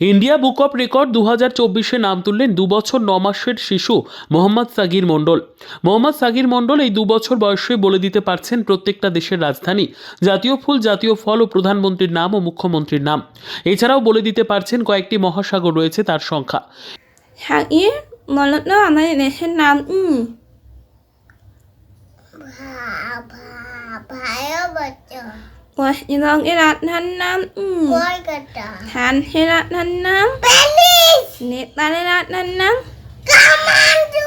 India book of record দু হাজার চব্বিশে নাম তুললেন দু বছর ন মাসের শিশু মোহাম্মদ সাগির মণ্ডল। মোহাম্মদ সাগির মণ্ডল এই দু বছর বয়সে বলে দিতে পারছেন প্রত্যেকটা দেশের রাজধানী জাতীয় ফুল জাতীয় ফল ও প্রধানমন্ত্রীর নাম ও মুখ্যমন্ত্রীর নাম। এছাড়াও বলে দিতে পারছেন কয়েকটি মহাসাগর রয়েছে তার সংখ্যা। সাগির তো আমাদের দেশের নাম কি ভাইও বাচ্চা পশ্চিমবঙ্গের রাজধানীর নাম কি কলকাতা ফ্রান্সের রাজধানীর নাম প্যারিস নেপালের রাজধানীর নাম কামান্ডু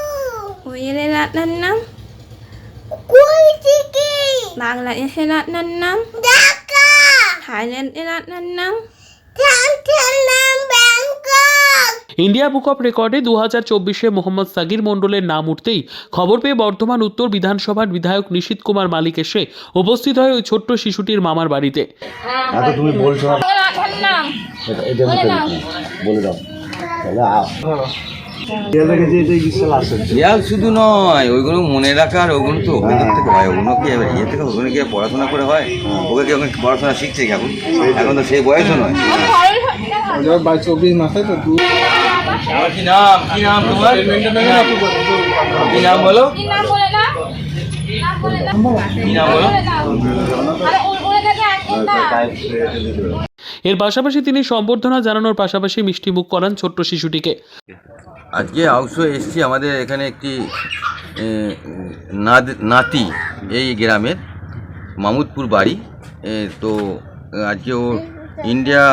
কোয়েলের রাজধানীর নাম কুইটিকি বাংলাদেশের রাজধানীর নাম ঢাকা থাইল্যান্ডের রাজধানীর নাম থাইল্যান্ড ইন্ডিয়া বুক অফ রেকর্ডে দু হাজার চব্বিশে মোহাম্মদ সাগির মণ্ডলের নাম উঠতেই খবর পেয়ে বর্ধমান উত্তর বিধানসভার বিধায়ক নিশীত কুমার মালিক এসে উপস্থিত হয় ওই ছোট্ট শিশুটির মামার বাড়িতে। তুমি বলছো? বলে দাও শুধু নয় ওইগুলো মনে রাখার ওগুলো তো অভিযোগ থেকে হয়। ওগুলো কি এবার ইয়ে থেকে ওগুলো কি পড়াশোনা করে হয়? ওকে কি এখন পড়াশোনা শিখছে কি এখন? এখন তো সেই বয়সও নয়। চব্বিশ মাসে তো আমার কি নাম? কি নাম তোমার? কি নাম বলো? কি নাম বলো এর পাশাপাশি তিনি সম্বর্ধনা জানানোর পাশাপাশি মিষ্টিমুখ করান ছোট্ট শিশুটিকে। আজকে হাউস এসছি আমাদের এখানে একটি নাদ- নাতি এই গ্রামের মামুদপুর বাড়ি। তো আজকে ও ইন্ডিয়া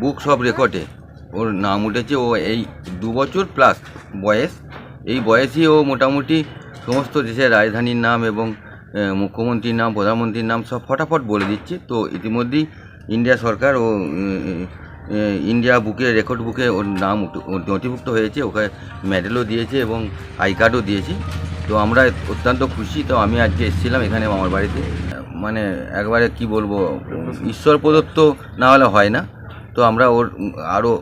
বুকস অফ রেকর্ডে ওর নাম উঠেছে ও এই দু বছর প্লাস বয়স। এই বয়সই ও মোটামুটি সমস্ত দেশের রাজধানীর নাম এবং মুখ্যমন্ত্রীর নাম প্রধানমন্ত্রীর নাম সব ফটাফট বলে দিচ্ছে। তো ইতিমধ্যেই ইন্ডিয়া সরকার ও ইন্ডিয়া বুকে রেকর্ড বুকে ওর নাম নথিভুক্ত হয়েছে। ওখানে মেডেলও দিয়েছে এবং আই কার্ডও দিয়েছে। তো আমরা অত্যন্ত খুশি। তো আমি আজকে এসেছিলাম এখানে আমার বাড়িতে। মানে একবারে কি বলব ঈশ্বর প্রদত্ত না হলে হয় না। তো আমরা ওর আরও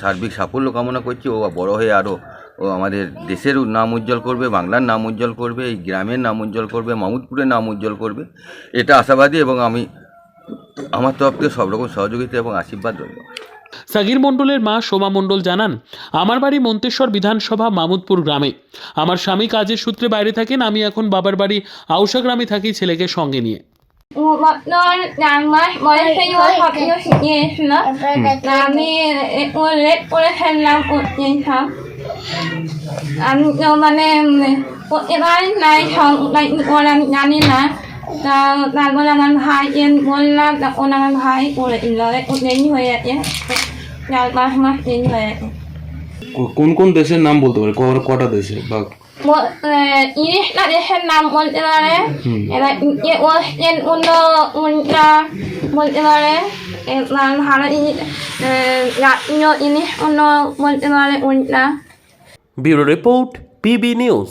সার্বিক সাফল্য কামনা করছি। ও বড় হয়ে আরও ও আমাদের দেশের নাম উজ্জ্বল করবে, বাংলার নাম উজ্জ্বল করবে, এই গ্রামের নাম উজ্জ্বল করবে, মামুদপুরের নাম উজ্জ্বল করবে। এটা আশাবাদী এবং আমি আমার তরফ থেকে সব রকম সহযোগিতা এবং আশীর্বাদ রইল। সাগির মণ্ডলের মা সোমা মণ্ডল জানান, আমার বাড়ি মন্তেশ্বর বিধানসভা মামুদপুর গ্রামে। আমার স্বামী কাজের সূত্রে বাইরে থাকেন, আমি এখন বাবার বাড়ি আউসা গ্রামে থাকি ছেলেকে সঙ্গে নিয়ে। শিখিয়েছিল আমি আমি মানে নাই জানি না তারপরে আমার ভাই বললাম তখন আমার ভাই করে হয়ে গেছে চার পাঁচ মাস হয়ে কোন কোন দেশের নাম বলতে পারে? কটা দেশে বা ব- আহ, ইংলিশটা দেশের নাম বলতে পারে এবার ইয়ে ওয়েস্টার্ন অন্য উল্টা বলতে পারে এবার ভারত জাতীয় ইংলিশ অন্য বলতে পারে উল্টা bureau report PB news